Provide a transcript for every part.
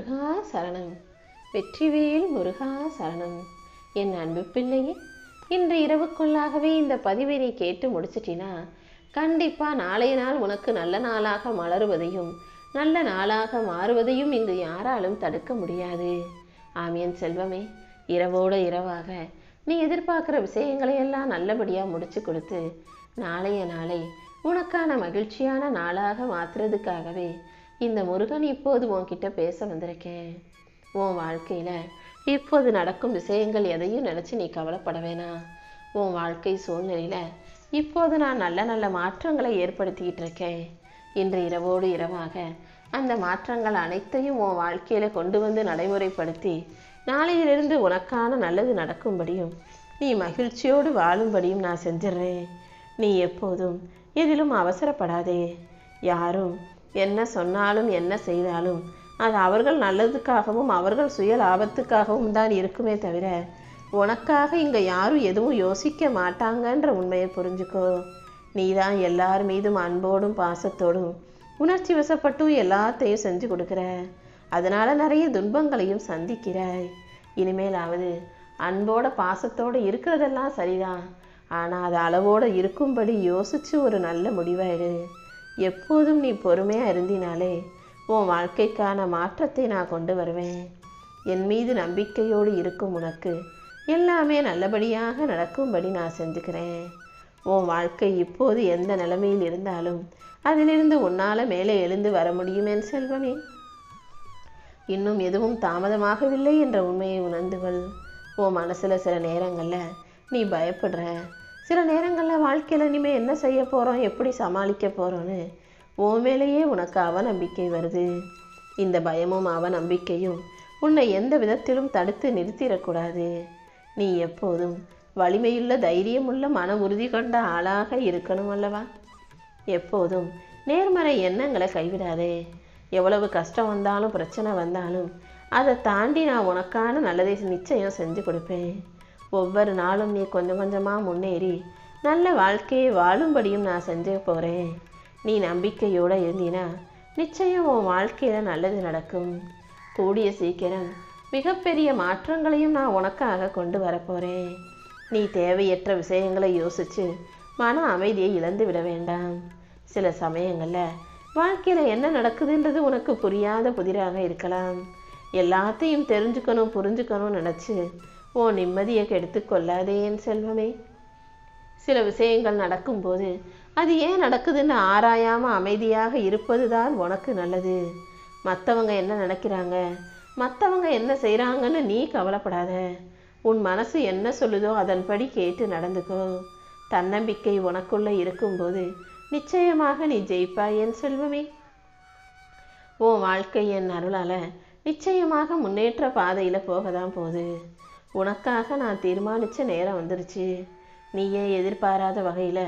முருகா சரணம். வெற்றிவேல் முருகா சரணம். என் அன்பு பிள்ளையே இன்று இரவுக்குள்ளாகவே இந்த பதிவை நீ கேட்டு முடிச்சிட்டினா கண்டிப்பா நாளைய நாள் உனக்கு நல்ல நாளாக மலருவதையும் நல்ல நாளாக மாறுவதையும் இங்கு யாராலும் தடுக்க முடியாது. ஆமியன் செல்வமே இரவோடு இரவாக நீ எதிர்பார்க்குற விஷயங்களையெல்லாம் நல்லபடியாக முடிச்சு கொடுத்து நாளைய நாளை உனக்கான மகிழ்ச்சியான நாளாக மாற்றுறதுக்காகவே இந்த முருகன் இப்போது உன்கிட்ட பேச வந்திருக்கேன். உன் வாழ்க்கையில் இப்போது நடக்கும் விஷயங்கள் எதையும் நினச்சி நீ கவலைப்பட வேணாம் உன் வாழ்க்கை சூழ்நிலையில் இப்போது நான் நல்ல நல்ல மாற்றங்களை ஏற்படுத்திக்கிட்டு இருக்கேன். இன்று இரவோடு இரவாக அந்த மாற்றங்கள் அனைத்தையும் உன் வாழ்க்கையில் கொண்டு வந்து நடைமுறைப்படுத்தி நாளையிலிருந்து உனக்கான நல்லது நடக்கும்படியும் நீ மகிழ்ச்சியோடு வாழும்படியும் நான் செஞ்சிடுறேன். நீ எப்போதும் எதிலும் அவசரப்படாதே. யாரும் என்ன சொன்னாலும் என்ன செய்தாலும் அது அவர்கள் நல்லதுக்காகவும் அவர்கள் சுய லாபத்துக்காகவும் தான் இருக்குமே தவிர உனக்காக இங்கே யாரும் எதுவும் யோசிக்க மாட்டாங்கன்ற உண்மையை புரிஞ்சுக்கோ. நீ தான் எல்லார் மீதும் அன்போடும் பாசத்தோடும் உணர்ச்சி வசப்பட்டும் எல்லாத்தையும் செஞ்சு கொடுக்குற. அதனால் நிறைய துன்பங்களையும் சந்திக்கிறாய். இனிமேலாவது அன்போட பாசத்தோடு இருக்கிறதெல்லாம் சரிதான். ஆனால் அது அளவோடு இருக்கும்படி யோசித்து ஒரு நல்ல முடிவாயிடு எப்போதும் நீ பொறுமையாக இருந்தினாலே உன் வாழ்க்கைக்கான மாற்றத்தை நான் கொண்டு வருவேன். என் மீது நம்பிக்கையோடு இருக்கும் உனக்கு எல்லாமே நல்லபடியாக நடக்கும்படி நான் செஞ்சுக்கிறேன். உன் வாழ்க்கை இப்போது எந்த நிலைமையில் இருந்தாலும் அதிலிருந்து உன்னால் மேலே எழுந்து வர முடியும் என் செல்வமே. இன்னும் எதுவும் தாமதமாகவில்லை என்ற உண்மையை உணர்ந்துகள் உன் மனசில் சில நேரங்களில் நீ பயப்படுற சில நேரங்களில் வாழ்க்கையில் இனிமேல் என்ன செய்ய போகிறோம் எப்படி சமாளிக்க போகிறோன்னு உன் மேலேயே உனக்கு அவநம்பிக்கை வருது. இந்த பயமும் அவநம்பிக்கையும் உன்னை எந்த விதத்திலும் தடுத்து நிறுத்திடக்கூடாது. நீ எப்போதும் வலிமையுள்ள தைரியமுள்ள மன உறுதி கொண்ட ஆளாக இருக்கணும் அல்லவா? எப்போதும் நேர்மறை எண்ணங்களை கைவிடாதே. எவ்வளவு கஷ்டம் வந்தாலும் பிரச்சனை வந்தாலும் அதை தாண்டி நான் உனக்கான நல்லதை நிச்சயம் செஞ்சு கொடுப்பேன். ஒவ்வொரு நாளும் நீ கொஞ்சம் கொஞ்சமாக முன்னேறி நல்ல வாழ்க்கையை வாழும்படியும் நான் செஞ்சு போகிறேன் நீ நம்பிக்கையோடு இருந்தீனா நிச்சயம் உன் வாழ்க்கையில் நல்லது நடக்கும். கூடிய சீக்கிரம் மிகப்பெரிய மாற்றங்களையும் நான் உனக்காக கொண்டு வரப்போகிறேன் நீ தேவையற்ற விஷயங்களை யோசித்து மன அமைதியை இழந்து விட வேண்டாம். சில சமயங்களில் வாழ்க்கையில் என்ன நடக்குதுன்றது உனக்கு புரியாத புதிராக இருக்கலாம். எல்லாத்தையும் தெரிஞ்சுக்கணும் புரிஞ்சுக்கணும்னு நினச்சி ஓ நிம்மதியை கெடுத்து கொள்ளாதே என் செல்வமே. சில விஷயங்கள் நடக்கும்போது அது ஏன் நடக்குதுன்னு ஆராயாமல் அமைதியாக இருப்பது தான் உனக்கு நல்லது. மற்றவங்க என்ன நினைக்கிறாங்க? மற்றவங்க என்ன செய்கிறாங்கன்னு நீ கவலைப்படாத. உன் மனசு என்ன சொல்லுதோ அதன்படி கேட்டு நடந்துக்கோ. தன்னம்பிக்கை உனக்குள்ளே இருக்கும்போது நிச்சயமாக நீ ஜெயிப்பாய் என் செல்வமே. உன் வாழ்க்கை என் அருளால் நிச்சயமாக முன்னேற்ற பாதையில் போக தான் போகுது. உனக்காக நான் தீர்மானித்த நேரம் வந்துருச்சு. நீயே எதிர்பாராத வகையில்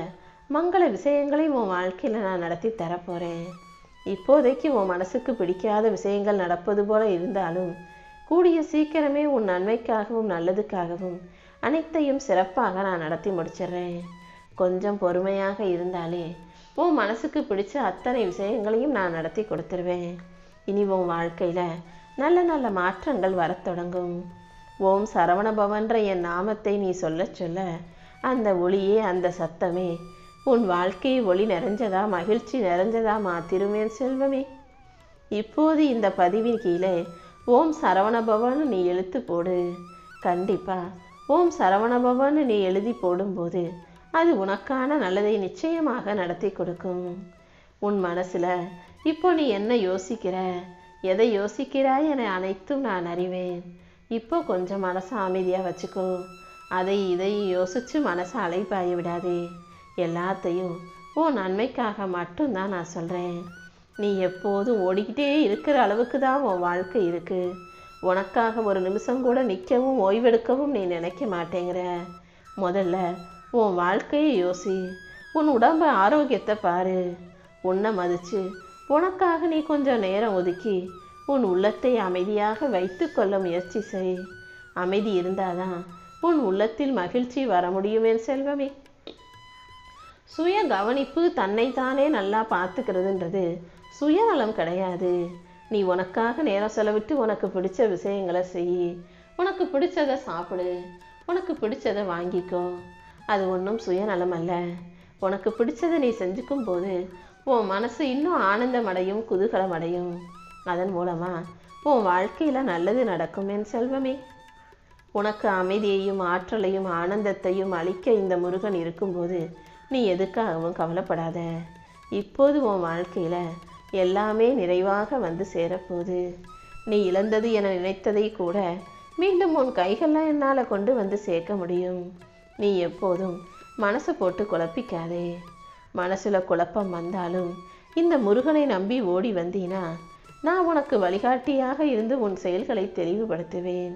மங்கள விஷயங்களை உன் வாழ்க்கையில் நான் நடத்தி தரப்போகிறேன் இப்போதைக்கு உன் மனசுக்கு பிடிக்காத விஷயங்கள் நடப்பது போல இருந்தாலும் கூடிய சீக்கிரமே உன் நன்மைக்காகவும் நல்லதுக்காகவும் அனைத்தையும் சிறப்பாக நான் நடத்தி முடிச்சிடுறேன். கொஞ்சம் பொறுமையாக இருந்தாலே உன் மனசுக்கு பிடிச்ச அத்தனை விஷயங்களையும் நான் நடத்தி கொடுத்துருவேன். இனி உன் வாழ்க்கையில் நல்ல நல்ல மாற்றங்கள் வரத் தொடங்கும். ஓம் சரவணபவன்ற என் நாமத்தை நீ சொல்ல சொல்ல. அந்த ஒளியே அந்த சத்தமே உன் வாழ்க்கை ஒளி நிறைஞ்சதா மகிழ்ச்சி நிறைஞ்சதா மாத்திருமேன் செல்வமே. இப்போது இந்த பதிவின் கீழே ஓம் சரவணபவன் நீ எழுத்து போடு. கண்டிப்பா ஓம் சரவணபவன் நீ எழுதி போடும்போது அது உனக்கான நல்லதை நிச்சயமாக நடத்தி கொடுக்கும். உன் மனசுல இப்போ நீ என்ன யோசிக்கிற? எதை யோசிக்கிறாய் என அனைத்தும் நான் அறிவேன். இப்போ கொஞ்சம் மனசை அமைதியாக வச்சுக்கோ. அதை இதை யோசிச்சு மனசை அலைப்பாய விடாதே. எல்லாத்தையும் உன் நன்மைக்காக மட்டும்தான் நான் சொல்கிறேன் நீ எப்போதும் ஓடிக்கிட்டே இருக்கிற அளவுக்கு தான் உன் வாழ்க்கை இருக்கு. உனக்காக ஒரு நிமிஷம் கூட நிற்கவும் ஓய்வெடுக்கவும் நீ நினைக்க மாட்டேங்கிற. முதல்ல உன் வாழ்க்கையை யோசி. உன் உடம்பு ஆரோக்கியத்தை பாரு. உன்னை மதிச்சு உனக்காக நீ கொஞ்சம் நேரம் ஒதுக்கி உன் உள்ளத்தை அமைதியாக வைத்து கொள்ள முயற்சி செய். அமைதி இருந்தாதான் உன் உள்ளத்தில் மகிழ்ச்சி வர முடியும் என் செல்வமே. சுய கவனிப்பு தன்னைத்தானே நல்லா பார்த்துக்கிறதுன்றது சுயநலம் கிடையாது. நீ உனக்காக நேரம் செலவிட்டு உனக்கு பிடிச்ச விஷயங்களை செய். உனக்கு பிடிச்சதை சாப்பிடு. உனக்கு பிடிச்சதை வாங்கிக்கோ. அது ஒன்றும் சுயநலம் அல்ல. உனக்கு பிடிச்சதை நீ செஞ்சுக்கும் போது உன் மனசு இன்னும் ஆனந்தம் அடையும் அடையும் அதன் மூலமா உன் வாழ்க்கையில நல்லது நடக்கும் என் செல்வமே. உனக்கு அமைதியையும் ஆற்றலையும் ஆனந்தத்தையும் அளிக்க இந்த முருகன் இருக்கும்போது நீ எதுக்காகவும் கவலைப்படாத. இப்போது உன் வாழ்க்கையில எல்லாமே நிறைவாக வந்து சேரப்போகுது. நீ இழந்தது என நினைத்ததை கூட மீண்டும் உன் கைகளில் என்னால் கொண்டு வந்து சேர்க்க முடியும். நீ எப்போதும் மனசை போட்டு குழப்பிக்காதே. மனசில் குழப்பம் வந்தாலும் இந்த முருகனை நம்பி ஓடி வந்தீனா நான் உனக்கு வழிகாட்டியாக இருந்து உன் செயல்களை தெளிவுபடுத்துவேன்.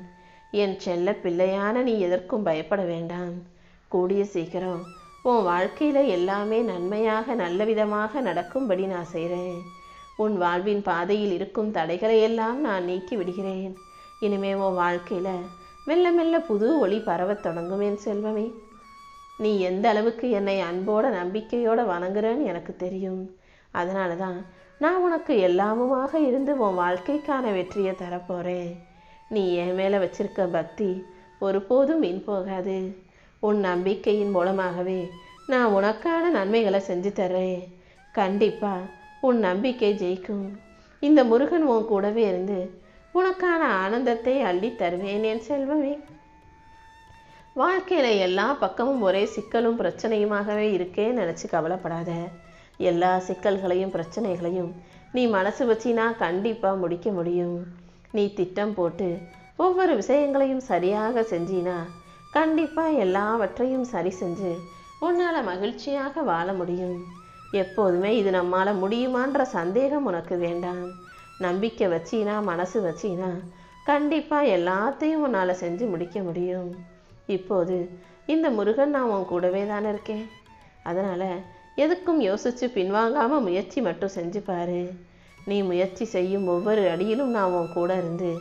என் செல்ல பிள்ளையான நீ எதற்கும் பயப்பட வேண்டாம். கூடிய சீக்கிரம் உன் வாழ்க்கையில எல்லாமே நன்மையாக நல்ல விதமாக நடக்கும்படி நான் செய்கிறேன் உன் வாழ்வின் பாதையில் இருக்கும் தடைகளை எல்லாம் நான் நீக்கி விடுகிறேன். இனிமே உன் வாழ்க்கையில மெல்ல மெல்ல புது ஒளி பரவத் தொடங்கும் என் செல்வமே. நீ எந்த அளவுக்கு என்னை அன்போட நம்பிக்கையோட வணங்குறேன்னு எனக்கு தெரியும். அதனால தான் நான் உனக்கு எல்லாமுமாக இருந்து உன் வாழ்க்கைக்கான வெற்றியை தரப்போறேன். நீ என் மேலே வச்சிருக்க பக்தி ஒருபோதும் வீண் போகாது. உன் நம்பிக்கையின் மூலமாகவே நான் உனக்கான நன்மைகளை செஞ்சு தர்றேன். கண்டிப்பாக உன் நம்பிக்கை ஜெயிக்கும். இந்த முருகன் உன் கூடவே இருந்து உனக்கான ஆனந்தத்தை அள்ளி தருவேன் என் செல்வமே. வாழ்க்கையில் எல்லா பக்கமும் ஒரே சிக்கலும் பிரச்சனையுமாகவே இருக்கே நினச்சி கவலைப்படாத. எல்லா சிக்கல்களையும் பிரச்சனைகளையும் நீ மனசு வச்சினா கண்டிப்பாக முடிக்க முடியும். நீ திட்டம் போட்டு ஒவ்வொரு விஷயங்களையும் சரியாக செஞ்சினா கண்டிப்பாக எல்லாவற்றையும் சரி செஞ்சு உன்னால் மகிழ்ச்சியாக வாழ முடியும். எப்போதுமே இது நம்மால் முடியுமான்ற சந்தேகம் உனக்கு வேண்டாம். நம்பிக்கை வச்சினா மனசு வச்சினா கண்டிப்பாக எல்லாத்தையும் உன்னால் செஞ்சு முடிக்க முடியும். இப்போது இந்த முருகன் நான் உன் கூடவே தானே இருக்கேன். அதனால் எதுக்கும் யோசித்து பின்வாங்காமல் முயற்சி மட்டும் செஞ்சு பாரு. நீ முயற்சி செய்யும் ஒவ்வொரு அடியிலும் நான் உன் கூட இருந்து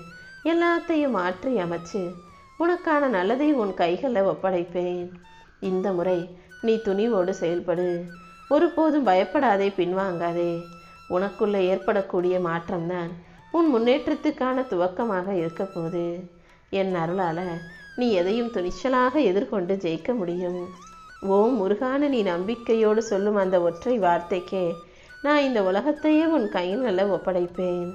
எல்லாத்தையும் மாற்றி அமைச்சு உனக்கான நல்லதை உன் கைகளில் ஒப்படைப்பேன். இந்த முறை நீ துணிவோடு செயல்படு. ஒருபோதும் பயப்படாதே பின்வாங்காதே. உனக்குள்ளே ஏற்படக்கூடிய மாற்றம்தான் உன் முன்னேற்றத்துக்கான துவக்கமாக இருக்க என் அருளால் நீ எதையும் துணிச்சலாக எதிர்கொண்டு ஜெயிக்க முடியும். ஓம் முருகான நீ நம்பிக்கையோடு சொல்லும் அந்த ஒற்றை வார்த்தைக்கே நான் இந்த உலகத்தையே உன் கையில் ஒப்படைப்பேன்.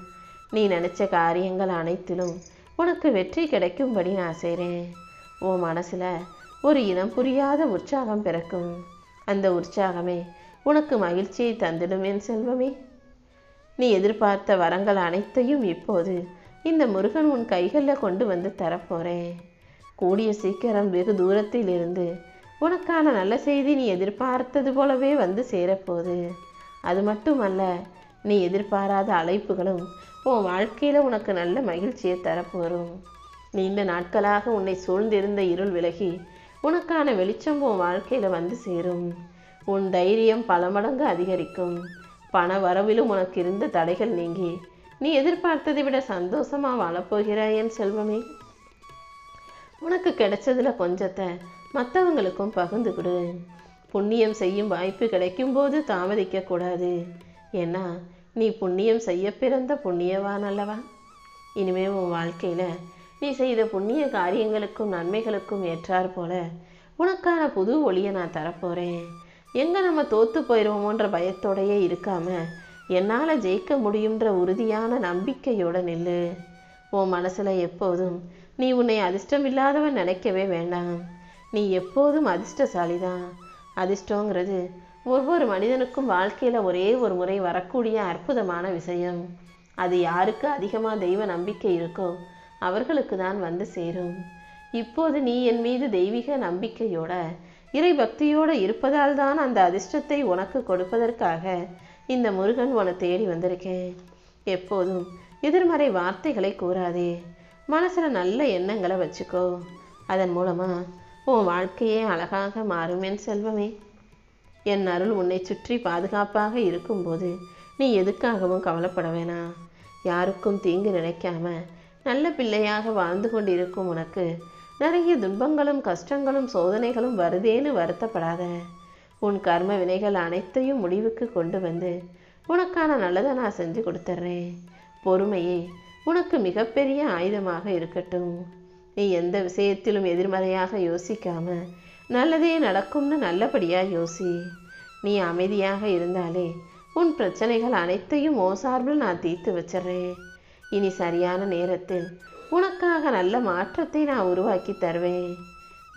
நீ நினைச்ச காரியங்கள் அனைத்திலும் உனக்கு வெற்றி கிடைக்கும்படி நான் செய்கிறேன். உன் மனசில் ஒரு இனம் புரியாத உற்சாகம் பிறக்கும். அந்த உற்சாகமே உனக்கு மகிழ்ச்சியை தந்திடும் என் செல்வமே. நீ எதிர்பார்த்த வரங்கள் அனைத்தையும் இப்போது இந்த முருகன் உன் கைகளில் கொண்டு வந்து தரப்போகிறேன் கூடிய சீக்கிரம் வெகு தூரத்தில் இருந்து உனக்கான நல்ல செய்தி நீ எதிர்பார்த்தது போலவே வந்து சேரப்போகுது. அது மட்டுமல்ல நீ எதிர்பாராத அழைப்புகளும் உன் வாழ்க்கையில் உனக்கு நல்ல மகிழ்ச்சியை தரப்போரும் நீண்ட நாட்களாக உன்னை சூழ்ந்திருந்த இருள் விலகி உனக்கான வெளிச்சம் உன் வாழ்க்கையில் வந்து சேரும். உன் தைரியம் பல மடங்கு அதிகரிக்கும். பண வரவிலும் உனக்கு இருந்த தடைகள் நீங்கி நீ எதிர்பார்த்ததை விட சந்தோஷமாக வாழப்போகிறாய் என் செல்வமே. உனக்கு கிடைச்சதுல கொஞ்சத்தை மற்றவங்களுக்கும் பகிர்ந்து கொடு. புண்ணியம் செய்யும் வாய்ப்பு கிடைக்கும் போது ஏன்னா நீ புண்ணியம் செய்ய பிறந்த புண்ணியவான் அல்லவா இனிமே உன் வாழ்க்கையில் நீ செய்த புண்ணிய காரியங்களுக்கும் நன்மைகளுக்கும் ஏற்றாற் போல உனக்கான புது ஒளியை நான் தரப்போகிறேன் எங்கே நம்ம தோற்று போயிடுவோமோன்ற பயத்தோடையே இருக்காமல் என்னால் ஜெயிக்க முடியுன்ற உறுதியான நம்பிக்கையோட நில்லு. உன் மனசில் எப்போதும் நீ உன்னை அதிர்ஷ்டம் இல்லாதவன் நினைக்கவே வேண்டாம். நீ எப்போதும் அதிர்ஷ்டசாலிதான். அதிர்ஷ்டங்கிறது ஒவ்வொரு மனிதனுக்கும் வாழ்க்கையில் ஒரே ஒரு முறை வரக்கூடிய அற்புதமான விஷயம். அது யாருக்கு அதிகமாக தெய்வ நம்பிக்கை இருக்கோ அவர்களுக்கு தான் வந்து சேரும். இப்போது நீ என் மீது தெய்வீக நம்பிக்கையோட இறை பக்தியோடு இருப்பதால் தான் அந்த அதிர்ஷ்டத்தை உனக்கு கொடுப்பதற்காக இந்த முருகன் உன தேடி வந்திருக்கேன். எப்போதும் எதிர்மறை வார்த்தைகளை கூறாதே. மனசில் நல்ல எண்ணங்களை வச்சுக்கோ. அதன் மூலமாக உன் வாழ்க்கையே அழகாக மாறும் என் செல்வமே. என் அருள் உன்னை சுற்றி பாதுகாப்பாக இருக்கும்போது நீ எதுக்காகவும் கவலைப்பட வேணாம் யாருக்கும் தீங்கு நினைக்காம நல்ல பிள்ளையாக வாழ்ந்து கொண்டிருக்கும் உனக்கு நிறைய துன்பங்களும் கஷ்டங்களும் சோதனைகளும் வருதேன்னு வருத்தப்படாத. உன் கர்ம வினைகள் அனைத்தையும் முடிவுக்கு கொண்டு வந்து உனக்கான நல்லதை நான் செஞ்சு கொடுத்துட்றேன் பொறுமையே உனக்கு மிகப்பெரிய ஆயுதமாக இருக்கட்டும். நீ எந்த விஷயத்திலும் எதிர்மறையாக யோசிக்காம நல்லதே நடக்கும்னு நல்லபடியாக யோசி. நீ அமைதியாக இருந்தாலே உன் பிரச்சனைகள் அனைத்தையும் ஓ சார்பில் நான் தீர்த்து வச்சிடுறேன். இனி சரியான நேரத்தில் உனக்காக நல்ல மாற்றத்தை நான் உருவாக்கி தருவேன்.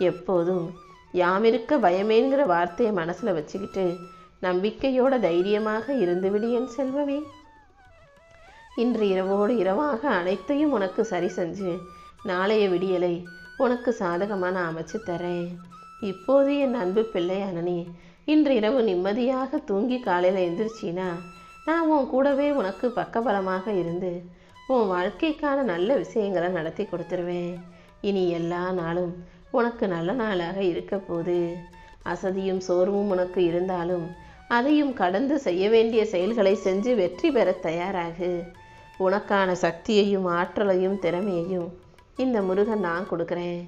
எப்போதும் யாமிருக்க பயமேங்கிற வார்த்தையை மனசில் வச்சுக்கிட்டு நம்பிக்கையோட தைரியமாக இருந்துவிடு என் செல்வமே. இன்று இரவோடு இரவாக அனைத்தையும் உனக்கு சரி செஞ்சு நாளைய விடியலை உனக்கு சாதகமாக நான் அமைச்சு தரேன். இப்போது என் அன்பு பிள்ளை அனனி இன்று இரவு நிம்மதியாக தூங்கி காலையில் எழுந்திரிச்சின்னா நான் உன் கூடவே உனக்கு பக்கபலமாக இருந்து உன் வாழ்க்கைக்கான நல்ல விஷயங்களை நடத்தி கொடுத்துருவேன். இனி எல்லா நாளும் உனக்கு நல்ல நாளாக இருக்க போது அசதியும் சோர்வும் உனக்கு இருந்தாலும் அதையும் கடந்து செய்ய வேண்டிய செயல்களை செஞ்சு வெற்றி பெற தயாராகு. உனக்கான சக்தியையும் ஆற்றலையும் திறமையையும் இந்த முருகன் நான் கொடுக்குறேன்.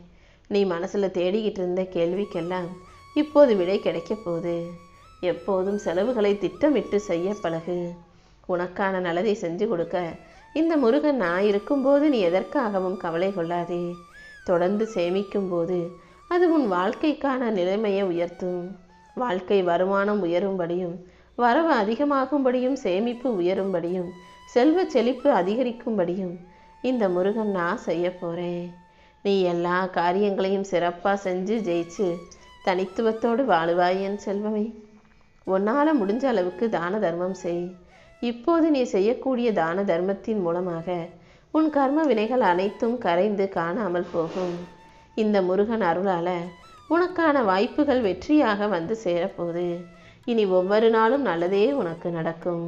நீ மனசில் தேடிக்கிட்டு இருந்த கேள்விக்கெல்லாம் இப்போது விடை கிடைக்க போகுது. எப்போதும் செலவுகளை திட்டமிட்டு செய்ய பழகு. உனக்கான நல்லதை செஞ்சு கொடுக்க இந்த முருகன் நான் இருக்கும்போது நீ எதற்காகவும் கவலை கொள்ளாதே. தொடர்ந்து சேமிக்கும் போது அது உன் வாழ்க்கைக்கான நிலைமையை உயர்த்தும். வாழ்க்கை வருமானம் உயரும்படியும் வரவு அதிகமாகும்படியும் சேமிப்பு உயரும்படியும் செல்வ செழிப்பு அதிகரிக்கும்படியும் இந்த முருகன் நான் செய்ய போகிறேன் நீ எல்லா காரியங்களையும் சிறப்பாக செஞ்சு ஜெயிச்சு தனித்துவத்தோடு வாழுவாய் என் செல்வமே. உன்னால் முடிஞ்ச அளவுக்கு தான தர்மம் செய். இப்போது நீ செய்யக்கூடிய தான தர்மத்தின் மூலமாக உன் கர்ம வினைகள் அனைத்தும் கரைந்து காணாமல் போகும். இந்த முருகன் அருளால் உனக்கான வாய்ப்புகள் வெற்றியாக வந்து சேரப்போகுது. இனி ஒவ்வொரு நாளும் நல்லதே உனக்கு நடக்கும்.